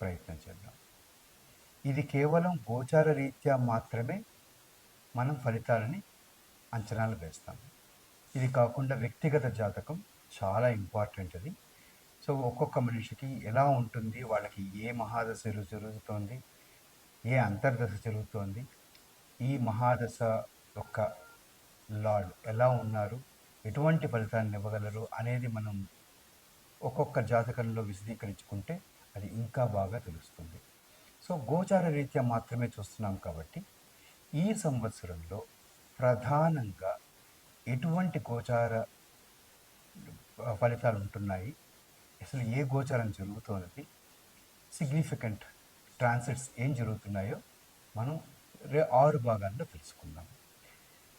ప్రయత్నం చేద్దాం. ఇది కేవలం గోచార రీత్యా మాత్రమే మనం ఫలితాలని అంచనాలు వేస్తాం. ఇది కాకుండా వ్యక్తిగత జాతకం చాలా ఇంపార్టెంట్ అది. సో ఒక్కొక్క మనిషికి ఎలా ఉంటుంది? వాళ్ళకి ఏ మహాదశ జరుగుతోంది? ఏ అంతర్దశ జరుగుతోంది? ఈ మహాదశ యొక్క లార్డ్ ఎలా ఉన్నారు? ఎటువంటి ఫలితాన్ని ఇవ్వగలరు అనేది మనం ఒక్కొక్క జాతకంలో విశదీకరించుకుంటే అది ఇంకా బాగా తెలుస్తుంది. సో గోచార రీత్యా మాత్రమే చూస్తున్నాం కాబట్టి ఈ సంవత్సరంలో ప్రధానంగా ఎటువంటి గోచార ఫలితాలు ఉంటున్నాయి? అసలు ఏ గోచారం జరుగుతున్నది? సిగ్నిఫికెంట్ ట్రాన్సిట్స్ ఏం జరుగుతున్నాయో మనం రే ఆరు భాగాల్లో తెలుసుకుందాం.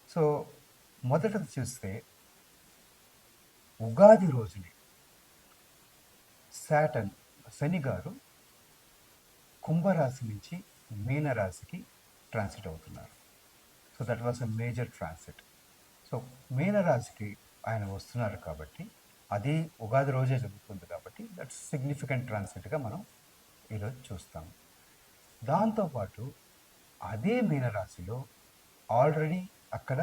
సో మొదటది చూస్తే ఉగాది రోజునే శాటన్ శని గారు కుంభరాశి నుంచి మీనరాశికి ట్రాన్సిట్ అవుతున్నారు. So that was a major transit so మీనరాశికి ఆయన వస్తున్నారు కాబట్టి అది ఉగాది రోజే జరుగుతుంది కాబట్టి దట్స్ సిగ్నిఫికెంట్ ట్రాన్సిట్గా మనం ఈరోజు చూస్తాము దాంతోపాటు అదే మీనరాశిలో ఆల్రెడీ అక్కడ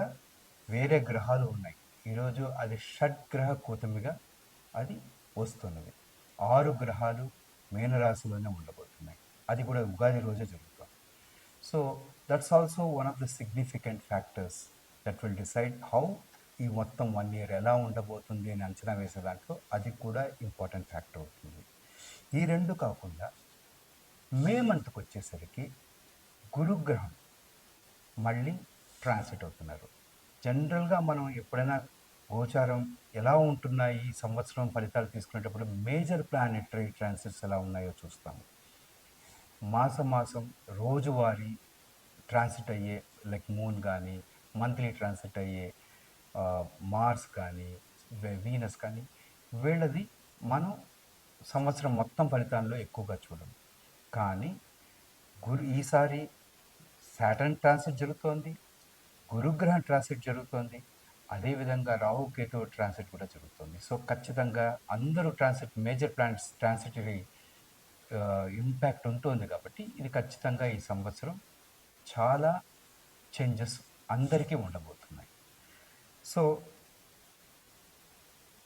వేరే గ్రహాలు ఉన్నాయి. ఈరోజు అది షడ్గ్రహ కూతమిగా అది వస్తున్నది. ఆరు గ్రహాలు మీనరాశిలోనే ఉండబోతున్నాయి. అది కూడా ఉగాది రోజే జరుగుతుంది so that's also one of the significant factors that will decide how ఈ మొత్తం వన్ ఇయర్ ఎలా ఉండబోతుంది అని అంచనా వేసే దాంట్లో అది కూడా ఇంపార్టెంట్ ఫ్యాక్టర్ అవుతుంది. ఈ రెండు కాకుండా మే మంత్కి వచ్చేసరికి గురుగ్రహం మళ్ళీ ట్రాన్సిట్ అవుతున్నారు. జనరల్గా మనం ఎప్పుడైనా గోచారం ఎలా ఉంటున్నాయి? ఈ సంవత్సరం ఫలితాలు తీసుకునేటప్పుడు మేజర్ ప్లానెటరీ ట్రాన్సిట్స్ ఎలా ఉన్నాయో చూస్తాము. మాసం మాసం రోజువారీ ట్రాన్సిట్ అయ్యే లైక్ మూన్ కానీ మంత్లీ ట్రాన్సిట్ అయ్యే మార్స్ కానీ వీనస్ కానీ వీళ్ళది మనం సంవత్సరం మొత్తం ఫలితాల్లో ఎక్కువగా చూడం కానీ గురు ఈసారి సాటర్న్ ట్రాన్సిట్ జరుగుతోంది గురుగ్రహం ట్రాన్సిట్ జరుగుతోంది అదేవిధంగా రావు కేతు ట్రాన్సిట్ కూడా జరుగుతుంది. సో ఖచ్చితంగా అందరూ transit major planets transitory impact ఉంటుంది కాబట్టి ఇది ఖచ్చితంగా ఈ సంవత్సరం చాలా చేంజెస్ అందరికీ ఉండబోతున్నాయి. సో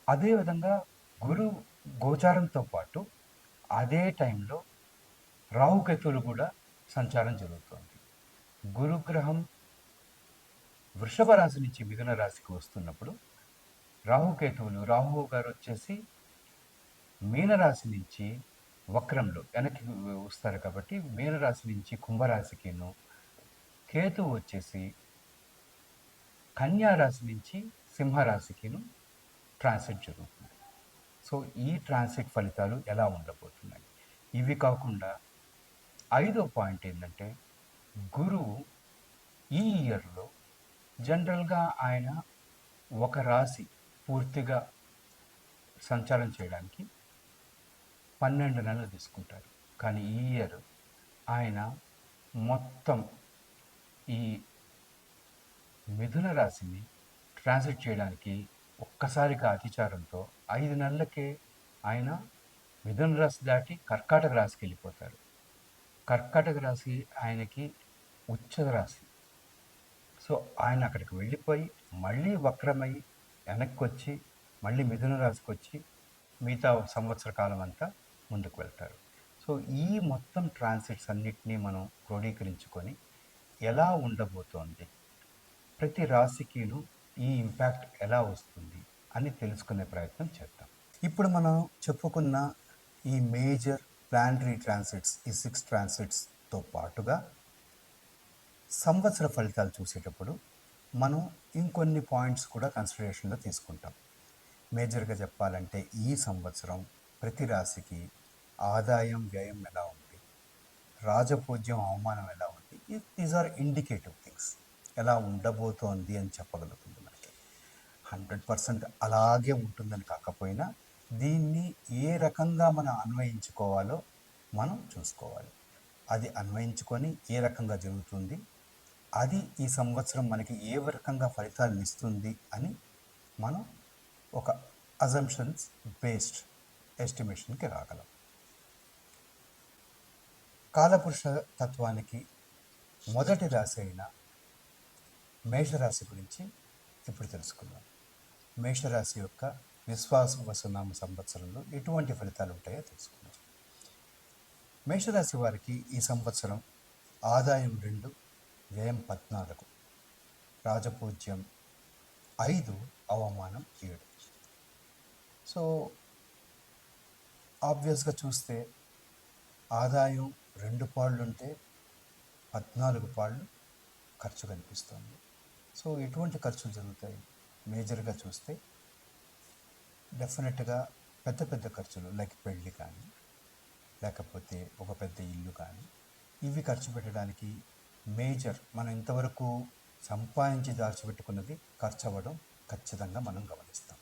అదేవిధంగా గురు గోచారంతో పాటు అదే టైంలో రాహుకేతువులు కూడా సంచారం జరుగుతోంది. గురుగ్రహం వృషభ రాశి నుంచి మిథున రాశికి వస్తున్నప్పుడు రాహుకేతువులు రాహు గారు వచ్చేసి మీనరాశి నుంచి వక్రంలో వెనక్కి వస్తారు కాబట్టి మీనరాశి నుంచి కుంభరాశికిను కేతువు వచ్చేసి కన్యా రాశి నుంచి సింహరాశికిను ట్రాన్సిట్ జరుగుతుంది. సో ఈ ట్రాన్సిట్ ఫలితాలు ఎలా ఉండబోతున్నాయి? ఇవి కాకుండా ఐదో పాయింట్ ఏంటంటే గురువు ఈ ఇయర్లో జనరల్గా ఆయన ఒక రాశి పూర్తిగా సంచారం చేయడానికి పన్నెండు నెలలు తీసుకుంటారు. కానీ ఈ ఇయర్ ఆయన మొత్తం ఈ మిథున రాశిని ట్రాన్స్లేట్ చేయడానికి ఒక్కసారిగా అతిచారంతో ఐదు నెలలకే ఆయన మిథున రాశి దాటి కర్కాటక రాశికి వెళ్ళిపోతారు. కర్కాటక రాశి ఆయనకి ఉచ్చ రాశి. సో ఆయన అక్కడికి వెళ్ళిపోయి మళ్ళీ వక్రమై వెనక్కి వచ్చి మళ్ళీ మిథున రాశికి వచ్చి మిగతా సంవత్సర కాలం అంతా ముందుకు వెళ్తారు. సో ఈ మొత్తం ట్రాన్సిట్స్ అన్నిటినీ మనం క్రోడీకరించుకొని ఎలా ఉండబోతోంది? ప్రతి రాశికిను ఈ ఇంపాక్ట్ ఎలా వస్తుంది అని తెలుసుకునే ప్రయత్నం చేద్దాం. ఇప్పుడు మనం చెప్పుకున్న ఈ మేజర్ ప్లానటరీ ట్రాన్సిట్స్ ఈ సిక్స్ ట్రాన్సిట్స్తో పాటుగా సంవత్సర ఫలితాలు చూసేటప్పుడు మనం ఇంకొన్ని పాయింట్స్ కూడా కన్సిడరేషన్లో తీసుకుంటాం. మేజర్గా చెప్పాలంటే ఈ సంవత్సరం ప్రతి రాశికి ఆదాయం వ్యయం ఎలా ఉంది? రాజపూజ్యం అవమానం ఎలా ఉంది? దీస్ ఆర్ ఇండికేటివ్ థింగ్స్ ఎలా ఉండబోతోంది అని చెప్పగలుగుతుంది మనకి. హండ్రెడ్ పర్సెంట్ అలాగే ఉంటుందని కాకపోయినా దీన్ని ఏ రకంగా మనం అన్వయించుకోవాలో మనం చూసుకోవాలి. అది అన్వయించుకొని ఏ రకంగా జరుగుతుంది? అది ఈ సంవత్సరం మనకి ఏ రకంగా ఫలితాలను ఇస్తుంది అని మనం ఒక అజంప్షన్స్ బేస్డ్ ఎస్టిమేషన్కి రాగలం. కాలపురుష తత్వానికి మొదటి రాశి అయిన మేషరాశి గురించి ఇప్పుడు తెలుసుకుందాం. మేషరాశి యొక్క విశ్వాస వసునామ సంవత్సరంలో ఎటువంటి ఫలితాలు ఉంటాయో తెలుసుకుందాం. మేషరాశి వారికి ఈ సంవత్సరం ఆదాయం రెండు వ్యయం పద్నాలుగు. రాజపూజ్యం ఐదు అవమానం ఏడు. సో ఆబ్వియస్గా చూస్తే ఆదాయం రెండు పాళ్ళు ఉంటే పద్నాలుగు పాళ్ళు ఖర్చు కనిపిస్తుంది. సో ఎటువంటి ఖర్చులు జరుగుతాయి? మేజర్గా చూస్తే డెఫినెట్గా పెద్ద పెద్ద ఖర్చులు లైక్ పెళ్ళి కానీ లేకపోతే ఒక పెద్ద ఇల్లు కానీ ఇవి ఖర్చు పెట్టడానికి మేజర్ మనం ఇంతవరకు సంపాదించి దాచిపెట్టుకున్నది ఖర్చు అవ్వడం ఖచ్చితంగా మనం గమనిస్తాం.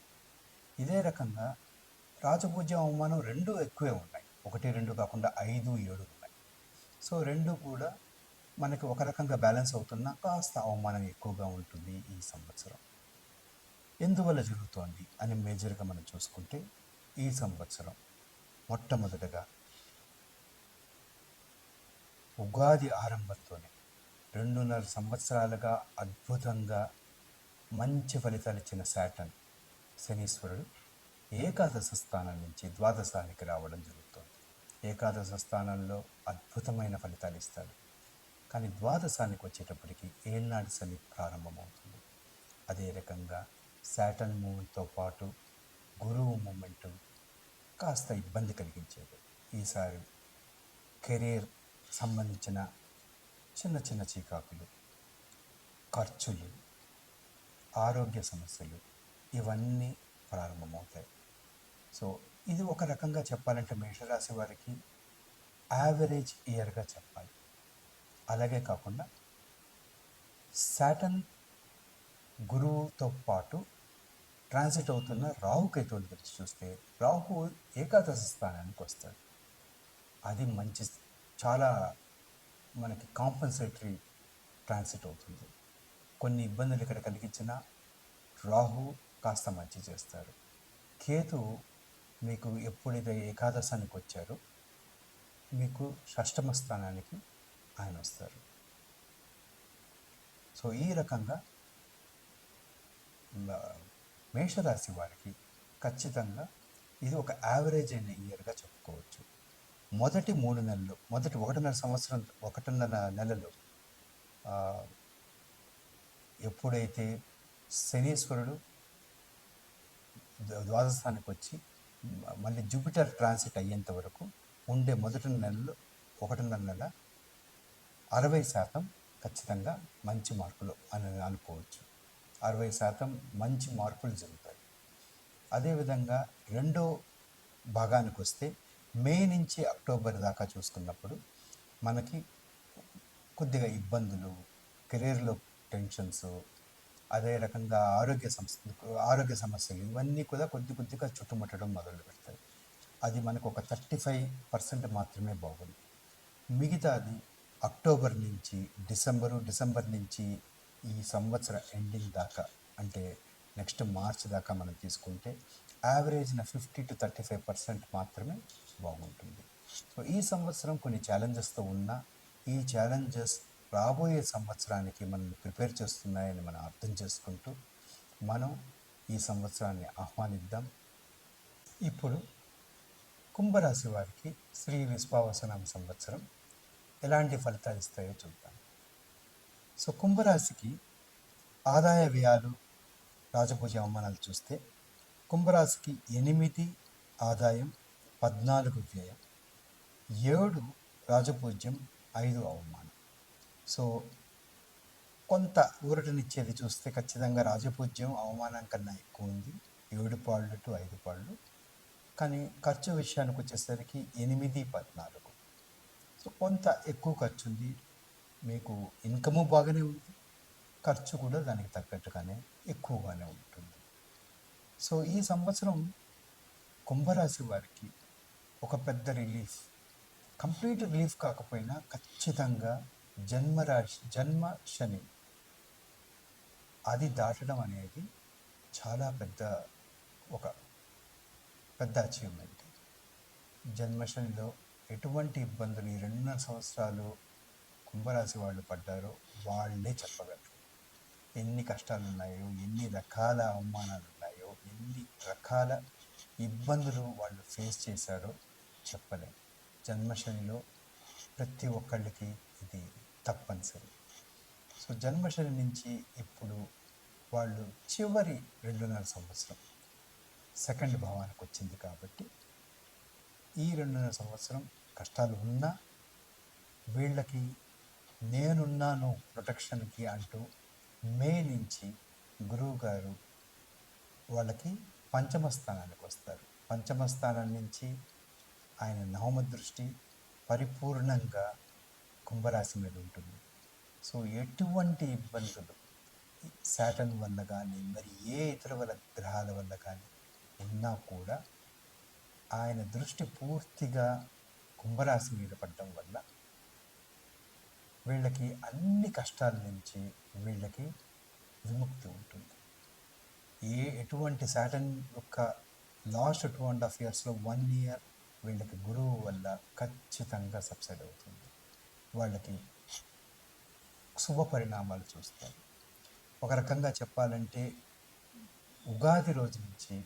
ఇదే రకంగా రాజపూజ్యం అవమానం రెండు ఎక్కువే ఉన్నాయి. ఒకటి రెండు కాకుండా ఐదు ఏడు ఉన్నాయి. సో రెండు కూడా మనకి ఒక రకంగా బ్యాలెన్స్ అవుతున్నా కాస్త అవమానం ఎక్కువగా ఉంటుంది ఈ సంవత్సరం. ఎందువల్ల జరుగుతోంది అని మేజర్గా మనం చూసుకుంటే ఈ సంవత్సరం మొట్టమొదటగా ఉగాది ఆరంభంతోనే రెండున్నర సంవత్సరాలుగా అద్భుతంగా మంచి ఫలితాలు ఇచ్చిన శాటన్ శనీశ్వరుడు ఏకాదశ స్థానం నుంచి ద్వాదశానికి రావడం జరుగుతుంది. ఏకాదశ స్థానంలో అద్భుతమైన ఫలితాలు ఇస్తాడు. కానీ ద్వాదశానికి వచ్చేటప్పటికి ఏనాడు శని ప్రారంభమవుతుంది. అదే రకంగా శాటన్ మూమెంట్తో పాటు గురువు మూమెంట్ కాస్త ఇబ్బంది కలిగించేది. ఈసారి కెరీర్ సంబంధించిన చిన్న చిన్న చీకాకులు ఖర్చులు ఆరోగ్య సమస్యలు ఇవన్నీ ప్రారంభమవుతాయి. సో ఇది ఒక రకంగా చెప్పాలంటే మేషరాశి వారికి యావరేజ్ ఇయర్గా చెప్పాలి. అలాగే కాకుండా శాటన్ గురువుతో పాటు ట్రాన్సిట్ అవుతున్న రాహుకేతువుల గురించి చూస్తే రాహు ఏకాదశి స్థానానికి వస్తాడు. అది మంచి చాలా మనకి కాంపన్సేటరీ ట్రాన్సిట్ అవుతుంది. కొన్ని ఇబ్బందులు ఇక్కడ కలిగించిన రాహు కాస్త మంచి చేస్తారు కేతు మీకు ఎప్పుడైతే ఏకాదశానికి వచ్చారో మీకు షష్టమ స్థానానికి ఆయన వస్తారు. సో ఈ రకంగా మేషరాశి వారికి ఖచ్చితంగా ఇది ఒక యావరేజ్ అయిన ఇయర్గా చెప్పుకోవచ్చు. మొదటి మూడు నెలలు మొదటి ఒకటిన్నర సంవత్సరం ఒకటిన్నర నెలలు ఎప్పుడైతే శనీశ్వరుడు ద్వా- ద్వాదశానికి వచ్చి మళ్ళీ జూపిటర్ ట్రాన్సిట్ అయ్యేంత వరకు ఉండే మొదటి నెలలు ఒకటిన్నర నెల అరవై శాతం ఖచ్చితంగా మంచి మార్కులు అని అనుకోవచ్చు. అరవై శాతం మంచి మార్పులు జరుగుతాయి. అదేవిధంగా రెండో భాగానికి వస్తే మే నుంచి అక్టోబర్ దాకా చూసుకున్నప్పుడు మనకి కొద్దిగా ఇబ్బందులు కెరీర్లో టెన్షన్స్ అదే రకంగా ఆరోగ్య సమస్య ఆరోగ్య సమస్యలు ఇవన్నీ కూడా కొద్ది కొద్దిగా చుట్టుముట్టడం మొదలు పెడతాయి. అది మనకు ఒక థర్టీ ఫైవ్ పర్సెంట్ మాత్రమే బాగుంది. మిగతాది అక్టోబర్ నుంచి డిసెంబరు డిసెంబర్ నుంచి ఈ సంవత్సర ఎండింగ్ దాకా అంటే నెక్స్ట్ మార్చ్ దాకా మనం తీసుకుంటే యావరేజ్న fifty to thirty five percent మాత్రమే బాగుంటుంది. సో ఈ సంవత్సరం కొన్ని ఛాలెంజెస్తో ఉన్నా ఈ ఛాలెంజెస్ రాబోయే సంవత్సరానికి మనల్ని ప్రిపేర్ చేస్తున్నాయని మనం అర్థం చేసుకుంటూ మనం ఈ సంవత్సరాన్ని ఆహ్వానిద్దాం. ఇప్పుడు కుంభరాశి వారికి శ్రీ విశ్వావసనామ సంవత్సరం ఎలాంటి ఫలితాలు ఇస్తాయో చూద్దాం. సో కుంభరాశికి ఆదాయ వ్యయాలు రాజపూజ అవమానాలు చూస్తే కుంభరాశికి ఎనిమిది ఆదాయం పద్నాలుగు వ్యయం. ఏడు రాజపూజ్యం ఐదు అవమానం. సో కొంత ఊరటనిచ్చేది చూస్తే ఖచ్చితంగా రాజపూజ్యం అవమానం కన్నా ఎక్కువ ఉంది ఏడు పాళ్ళు టు ఐదు పాళ్ళు. కానీ ఖర్చు విషయానికి వచ్చేసరికి ఎనిమిది పద్నాలుగు. సో కొంత ఎక్కువ ఖర్చు ఉంది మీకు ఇన్కము బాగానే ఉంది. ఖర్చు కూడా దానికి తగ్గట్టుగానే ఎక్కువగానే ఉంటుంది. సో ఈ సంవత్సరం కుంభరాశి వారికి ఒక పెద్ద రిలీఫ్ కంప్లీట్ రిలీఫ్ కాకపోయినా ఖచ్చితంగా జన్మరాశి జన్మ శని. అది దాటడం అనేది చాలా పెద్ద ఒక పెద్ద అచీవ్మెంట్ జన్మశనిలో ఎటువంటి ఇబ్బందులు ఈ రెండున్నర సంవత్సరాలు కుంభరాశి వాళ్ళు పడ్డారో వాళ్ళే చెప్పగలరు. ఎన్ని కష్టాలు ఉన్నాయో ఎన్ని రకాల అవమానాలు ఉన్నాయో ఎన్ని రకాల ఇబ్బందులు వాళ్ళు ఫేస్ చేశారో చెప్పలేం. జన్మశనిలో ప్రతి ఒక్కళ్ళకి ఇది తప్పనిసరి. సో జన్మశని నుంచి ఇప్పుడు వాళ్ళు చివరి రెండున్నర సంవత్సరం. సెకండ్ భావానికి వచ్చింది కాబట్టి ఈ రెండున్నర సంవత్సరం కష్టాలు ఉన్నా వీళ్ళకి నేనున్నాను ప్రొటెక్షన్కి అంటూ మే నుంచి గురువు గారు వాళ్ళకి పంచమ స్థానానికి వస్తారు. పంచమ స్థానం నుంచి ఆయన నవమ దృష్టి పరిపూర్ణంగా కుంభరాశి మీద ఉంటుంది. సో ఎటువంటి ఇబ్బందులు శాటన్ వల్ల కానీ మరి ఏ ఇతర వల్ల గ్రహాల వల్ల కానీ ఉన్నా కూడా ఆయన దృష్టి పూర్తిగా కుంభరాశి మీద పడడం వల్ల వీళ్ళకి అన్ని కష్టాల నుంచి వీళ్ళకి విముక్తి ఉంటుంది. ఏ ఎటువంటి శాటన్ యొక్క లాస్ట్ టూ అండ్ హాఫ్ ఇయర్స్లో వన్ ఇయర్ వీళ్ళకి గురువు వల్ల ఖచ్చితంగా సబ్సైడ్ అవుతుంది. వాళ్ళకి శుభ పరిణామాలు చూస్తారు. ఒక రకంగా చెప్పాలంటే ఉగాది రోజు నుంచి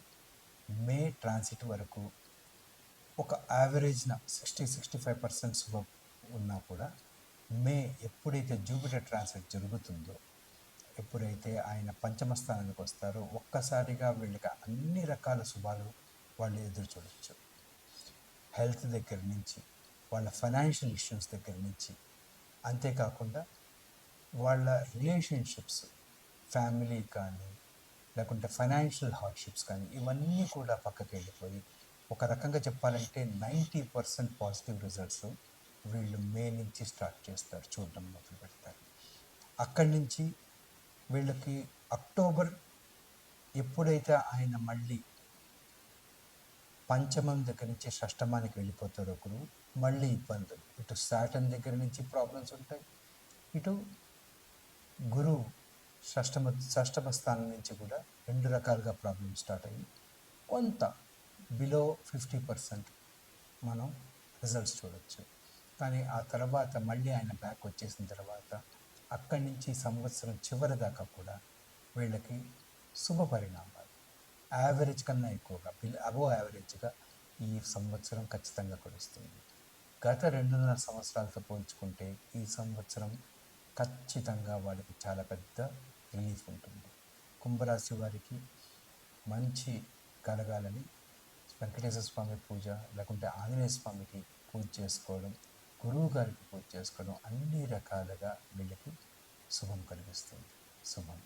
మే ట్రాన్సిట్ వరకు ఒక యావరేజ్న సిక్స్టీ సిక్స్టీ ఫైవ్ పర్సెంట్ శుభం ఉన్నా కూడా మే ఎప్పుడైతే జూపిటర్ ట్రాన్సిట్ జరుగుతుందో ఎప్పుడైతే ఆయన పంచమ స్థానానికి వస్తారో ఒక్కసారిగా వీళ్ళకి అన్ని రకాల శుభాలు వాళ్ళు ఎదురు చూడవచ్చు హెల్త్ దగ్గర నుంచి వాళ్ళ ఫైనాన్షియల్ ఇష్యూస్ దగ్గర నుంచి. అంతేకాకుండా వాళ్ళ రిలేషన్షిప్స్ ఫ్యామిలీ కానీ లేకుంటే ఫైనాన్షియల్ హార్డ్షిప్స్ కానీ ఇవన్నీ కూడా పక్కకి వెళ్ళిపోయి ఒక రకంగా చెప్పాలంటే నైంటీ పర్సెంట్ పాజిటివ్ రిజల్ట్స్ వీళ్ళు మే నుంచి స్టార్ట్ చేస్తారు చూడడం మొదలు పెడతారు. అక్కడి నుంచి వీళ్ళకి అక్టోబర్ ఎప్పుడైతే ఆయన మళ్ళీ పంచమం దగ్గర నుంచి షష్టమానికి వెళ్ళిపోతారు ఒకరు. మళ్ళీ ఇబ్బందులు. ఇటు సాటన్ దగ్గర నుంచి ప్రాబ్లమ్స్ ఉంటాయి. ఇటు గురువు షష్టమ షష్టమ స్థానం నుంచి కూడా రెండు రకాలుగా ప్రాబ్లమ్స్ స్టార్ట్ అయ్యి కొంత బిలో ఫిఫ్టీ పర్సెంట్ మనం రిజల్ట్స్ చూడొచ్చు. కానీ ఆ తర్వాత మళ్ళీ ఆయన బ్యాక్ వచ్చేసిన తర్వాత అక్కడి నుంచి సంవత్సరం చివరి దాకా కూడా వీళ్ళకి శుభ పరిణామాలు యావరేజ్ కన్నా ఎక్కువగా పిల్ల అబో యావరేజ్గా ఈ సంవత్సరం ఖచ్చితంగా కురుస్తుంది గత రెండున్నర సంవత్సరాలతో పోల్చుకుంటే ఈ సంవత్సరం ఖచ్చితంగా వాళ్ళకి చాలా పెద్ద రిలీఫ్ ఉంటుంది. కుంభరాశి వారికి మంచి కలగాలని వెంకటేశ్వర స్వామి పూజ లేకుంటే ఆంజనేయ స్వామికి పూజ చేసుకోవడం గురువు గారికి పూజ చేసుకోవడం అన్ని రకాలుగా వీళ్ళకి శుభం కలిగిస్తుంది. శుభం.